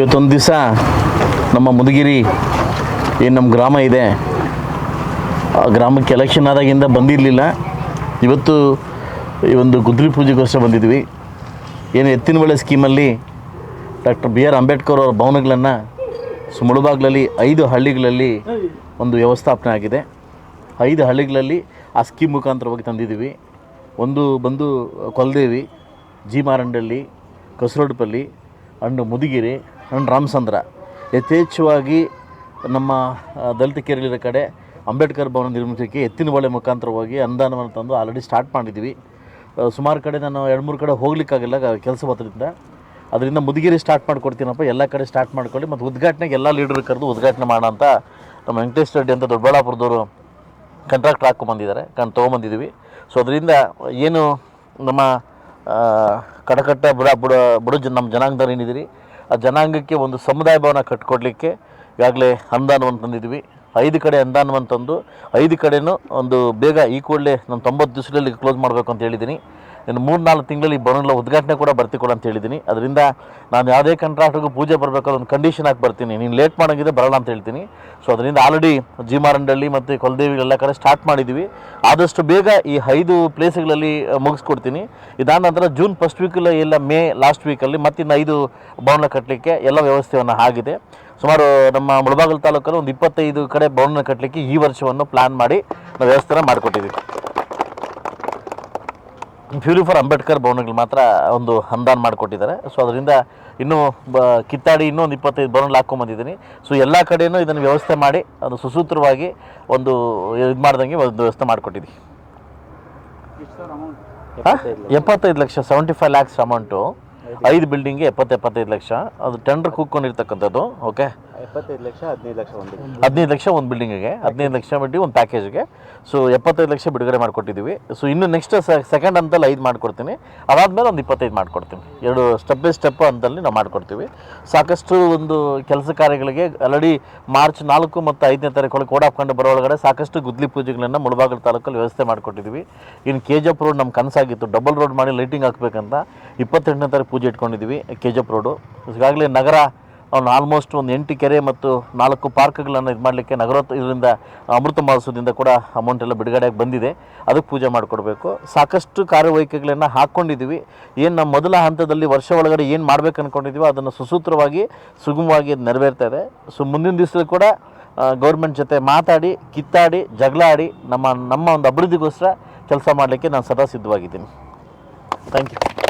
ಇವತ್ತೊಂದು ದಿವಸ ನಮ್ಮ ಮುದುಗಿರಿ ಏನು ನಮ್ಮ ಗ್ರಾಮ ಇದೆ. ಆ ಗ್ರಾಮಕ್ಕೆ ಎಲೆಕ್ಷನ್ ಆದಾಗಿಂದ ಬಂದಿರಲಿಲ್ಲ. ಇವತ್ತು ಈ ಒಂದು ಗುದ್ರಿ ಪೂಜೆಗೋಸ್ಕರ ಬಂದಿದ್ವಿ. ಏನು ಎತ್ತಿನ ಬೆಳೆ ಸ್ಕೀಮಲ್ಲಿ ಡಾಕ್ಟರ್ ಬಿ ಆರ್ ಅಂಬೇಡ್ಕರ್ ಅವರ ಭವನಗಳನ್ನು ಮುಳುಬಾಗ್ಲಲ್ಲಿ ಐದು ಹಳ್ಳಿಗಳಲ್ಲಿ ಒಂದು ವ್ಯವಸ್ಥಾಪನೆ ಆಗಿದೆ. ಐದು ಹಳ್ಳಿಗಳಲ್ಲಿ ಆ ಸ್ಕೀಮ್ ಮುಖಾಂತರವಾಗಿ ತಂದಿದ್ದೀವಿ. ಒಂದು ಬಂದು Koldevi, G Marandahalli, Kasarodpalli, and Mudigiri and Ramachandra, ಯಥೇಚ್ಛವಾಗಿ ನಮ್ಮ ದಲಿತ ಕೇರಳಿರ ಕಡೆ ಅಂಬೇಡ್ಕರ್ ಭವನ ನಿರ್ಮಿಸೋಕ್ಕೆ ಎತ್ತಿನ ಬಳೆ ಮುಖಾಂತರವಾಗಿ ಅನುದಾನವನ್ನು ತಂದು ಆಲ್ರೆಡಿ ಸ್ಟಾರ್ಟ್ ಮಾಡಿದ್ದೀವಿ. ಸುಮಾರು ಕಡೆ ನಾನು ಎರಡು ಮೂರು ಕಡೆ ಹೋಗ್ಲಿಕ್ಕಾಗಿಲ್ಲ ಕೆಲಸ ಬತ್ತದಿಂದ ಅದರಿಂದ ಮುದುಗಿರಿ ಸ್ಟಾರ್ಟ್ ಮಾಡಿಕೊಡ್ತೀನಪ್ಪ, ಎಲ್ಲ ಕಡೆ ಸ್ಟಾರ್ಟ್ ಮಾಡ್ಕೊಳ್ಳಿ, ಮತ್ತು ಉದ್ಘಾಟನೆಗೆ ಎಲ್ಲ ಲೀಡರ್ ಕರೆದು ಉದ್ಘಾಟನೆ ಅಂತ ನಮ್ಮ ವೆಂಕಟೇಶ್ ರೆಡ್ಡಿ ಅಂತ ದೊಡ್ಡಬಳ್ಳಾಪುರದವರು ಕಾಂಟ್ರಾಕ್ಟ್ ಹಾಕ್ಕೊಂಬಂದಿದ್ದಾರೆ, ಕಣ್ ತೊಗೊಂಬಂದಿದ್ದೀವಿ. ಸೊ ಅದರಿಂದ ಏನು ನಮ್ಮ ಕಡಕಟ್ಟ ಬುಡ ಬುಡ ಬುಡ ನಮ್ಮ ಜನಾಂಗದವ್ರು ಏನಿದ್ದೀರಿ ಆ ಜನಾಂಗಕ್ಕೆ ಒಂದು ಸಮುದಾಯ ಭವನ ಕಟ್ಕೊಡ್ಲಿಕ್ಕೆ ಈಗಾಗಲೇ ಅನುದಾನವನ್ನು ತಂದಿದ್ವಿ ಐದು ಕಡೆ ಅನುದಾನವನ್ನು ತಂದು, ಐದು ಕಡೆಯೂ ಒಂದು ಬೇಗ ಈ ಕೂಡಲೇ ನಾನು ತೊಂಬತ್ತು ದಿವಸದಲ್ಲಿ ಕ್ಲೋಸ್ ಮಾಡಬೇಕು ಅಂತ ಹೇಳಿದ್ದೀನಿ. ಇನ್ನು ಮೂರು ನಾಲ್ಕು ತಿಂಗಳಲ್ಲಿ ಭವನಗಳ ಉದ್ಘಾಟನೆ ಕೂಡ ಬರ್ತಿಕೊಡ ಅಂತ ಹೇಳಿದ್ದೀನಿ. ಅದರಿಂದ ನಾನು ಯಾವುದೇ ಕಾಂಟ್ರಾಕ್ಟ್ರಿಗೂ ಪೂಜೆ ಬರಬೇಕಾದ್ರೆ ಒಂದು ಕಂಡೀಷನ್ ಹಾಕಿ ಬರ್ತೀನಿ. ನೀನು ಲೇಟ್ ಮಾಡೋಂಗಿದೆ ಬರೋಣ ಅಂತ ಹೇಳ್ತೀನಿ. ಸೊ ಅದರಿಂದ ಆಲ್ರೆಡಿ ಜೀಮಾರಂಡಳ್ಳಿ ಮತ್ತು ಕೊಲದೇವಿ ಎಲ್ಲ ಕಡೆ ಸ್ಟಾರ್ಟ್ ಮಾಡಿದ್ದೀವಿ ಆದಷ್ಟು ಬೇಗ ಈ ಐದು ಪ್ಲೇಸ್ಗಳಲ್ಲಿ ಮುಗಿಸ್ಕೊಡ್ತೀನಿ. ಇದಾದ ನಂತರ ಜೂನ್ ಫಸ್ಟ್ ವೀಕಲ್ಲಿ ಇಲ್ಲ ಮೇ ಲಾಸ್ಟ್ ವೀಕಲ್ಲಿ ಮತ್ತಿನ್ನು ಐದು ಭವನ ಕಟ್ಟಲಿಕ್ಕೆ ಎಲ್ಲ ವ್ಯವಸ್ಥೆಯನ್ನು ಆಗಿದೆ. ಸುಮಾರು ನಮ್ಮ ಮುಳಬಾಗಲ್ ತಾಲೂಕಲ್ಲಿ ಒಂದು ಇಪ್ಪತ್ತೈದು ಕಡೆ ಭವನ ಕಟ್ಟಲಿಕ್ಕೆ ಈ ವರ್ಷವನ್ನು ಪ್ಲ್ಯಾನ್ ಮಾಡಿ ನಾವು ವ್ಯವಸ್ಥೆನ ಮಾಡಿಕೊಟ್ಟಿದ್ದೀವಿ ಫ್ಯೂರಿ ಫಾರ್ ಅಂಬೇಡ್ಕರ್ ಭವನಗಳು ಮಾತ್ರ ಒಂದು ಅನುದಾನ ಮಾಡಿಕೊಟ್ಟಿದ್ದಾರೆ. ಸೊ ಅದರಿಂದ ಇನ್ನೂ ಬ ಕಿತ್ತಾಡಿ ಇನ್ನೂ ಒಂದು ಇಪ್ಪತ್ತೈದು ಭವನಗಳು ಹಾಕ್ಕೊಂಬಂದಿದ್ದೀನಿ ಸೊ ಎಲ್ಲ ಕಡೆಯೂ ಇದನ್ನು ವ್ಯವಸ್ಥೆ ಮಾಡಿ ಅದು ಸುಸೂತ್ರವಾಗಿ ಒಂದು ಇದು ಮಾಡ್ದಂಗೆ ಒಂದು ವ್ಯವಸ್ಥೆ ಮಾಡಿಕೊಟ್ಟಿದ್ದೀವಿ ಎಪ್ಪತ್ತೈದು ಲಕ್ಷ ಸೆವೆಂಟಿ ಫೈವ್ ಲ್ಯಾಕ್ಸ್ ಅಮೌಂಟು ಐದು ಬಿಲ್ಡಿಂಗ್ಗೆ ಎಪ್ಪತ್ತು ಎಪ್ಪತ್ತೈದು ಲಕ್ಷ. ಅದು ಟೆಂಡರ್ ಕೂತ್ಕೊಂಡಿರ್ತಕ್ಕಂಥದ್ದು ಓಕೆ ಎಪ್ಪತ್ತೈದು ಲಕ್ಷ ಹದಿನೈದು ಲಕ್ಷ ಒಂದು ಹದಿನೈದು ಲಕ್ಷ ಒಂದು ಬಿಲ್ಡಿಂಗಿಗೆ ಹದಿನೈದು ಲಕ್ಷ ಬಿಟ್ಟು ಒಂದು ಪ್ಯಾಕೇಜ್ಗೆ ಸೊ ಎಪ್ಪತ್ತೈದು ಲಕ್ಷ ಬಿಡುಗಡೆ ಮಾಡಿಕೊಟ್ಟಿದ್ದೀವಿ. ಸೊ ಇನ್ನು ನೆಕ್ಸ್ಟ್ ಸೆಕೆಂಡ್ ಹಂತಲ್ಲಿ ಐದು ಮಾಡಿಕೊಡ್ತೀನಿ. ಅದಾದಮೇಲೆ ಒಂದು ಇಪ್ಪತ್ತೈದು ಮಾಡಿಕೊಡ್ತೀನಿ. ಎರಡು ಸ್ಟೆಪ್ ಬೈ ಸ್ಟೆಪ್ ಹಂತಲ್ಲಿ ನಾವು ಮಾಡಿಕೊಡ್ತೀವಿ. ಸಾಕಷ್ಟು ಒಂದು ಕೆಲಸ ಕಾರ್ಯಗಳಿಗೆ ಆಲ್ರೆಡಿ ಮಾರ್ಚ್ ನಾಲ್ಕು ಮತ್ತು ಐದನೇ ತಾರೀಕು ಕೋಡ್ ಹಾಕೊಂಡು ಬರೋ ಒಳಗಡೆ ಸಾಕಷ್ಟು ಗುದ್ಲಿ ಪೂಜೆಗಳನ್ನು ಮುಳಬಾಗಿಲು ತಾಲೂಕಲ್ಲಿ ವ್ಯವಸ್ಥೆ ಮಾಡಿಕೊಟ್ಟಿದ್ದೀವಿ. ಇನ್ನು ಕೆ ಜಿ ಎಫ್ ರೋಡ್ ನಮ್ಮ ಕನಸಾಗಿತ್ತು. ಡಬಲ್ ರೋಡ್ ಮಾಡಿ ಲೈಟಿಂಗ್ ಹಾಕ್ಬೇಕಂತ ಇಪ್ಪತ್ತೆಂಟನೇ ತಾರೀಕು ಪೂಜೆ ಇಟ್ಕೊಂಡಿದ್ದೀವಿ ಕೆ ಜಿ ಎಫ್ ರೋಡು ಈಗಾಗಲೇ ನಗರ, ಅವನು ಆಲ್ಮೋಸ್ಟ್ ಒಂದು ಎಂಟು ಕೆರೆ ಮತ್ತು ನಾಲ್ಕು ಪಾರ್ಕ್ಗಳನ್ನು ಇದು ಮಾಡಲಿಕ್ಕೆ ನಗರೋತ್ ಇದರಿಂದ ಅಮೃತ ಮಹೋತ್ಸವದಿಂದ ಕೂಡ ಅಮೌಂಟ್ ಎಲ್ಲ ಬಿಡುಗಡೆಯಾಗಿ ಬಂದಿದೆ. ಅದಕ್ಕೆ ಪೂಜೆ ಮಾಡಿಕೊಡ್ಬೇಕು. ಸಾಕಷ್ಟು ಕಾರ್ಯವೈಖರಿಗಳನ್ನು ಹಾಕ್ಕೊಂಡಿದ್ದೀವಿ ಏನು ನಮ್ಮ ಮೊದಲ ಹಂತದಲ್ಲಿ ವರ್ಷ ಒಳಗಡೆ ಏನು ಮಾಡಬೇಕು ಅಂದ್ಕೊಂಡಿದ್ದೀವಿ ಅದನ್ನು ಸುಸೂತ್ರವಾಗಿ, ಸುಗಮವಾಗಿ ನೆರವೇರ್ತಾ ಇದೆ. ಸೊ ಮುಂದಿನ ದಿವಸದಲ್ಲಿ ಕೂಡ ಗೌರ್ಮೆಂಟ್ ಜೊತೆ ಮಾತಾಡಿ, ಕಿತ್ತಾಡಿ, ಜಗಳ ಆಡಿ ನಮ್ಮ ನಮ್ಮ ಒಂದು ಅಭಿವೃದ್ಧಿಗೋಸ್ಕರ ಕೆಲಸ ಮಾಡಲಿಕ್ಕೆ ನಾನು ಸದಾ ಸಿದ್ಧವಾಗಿದ್ದೀನಿ. Thank you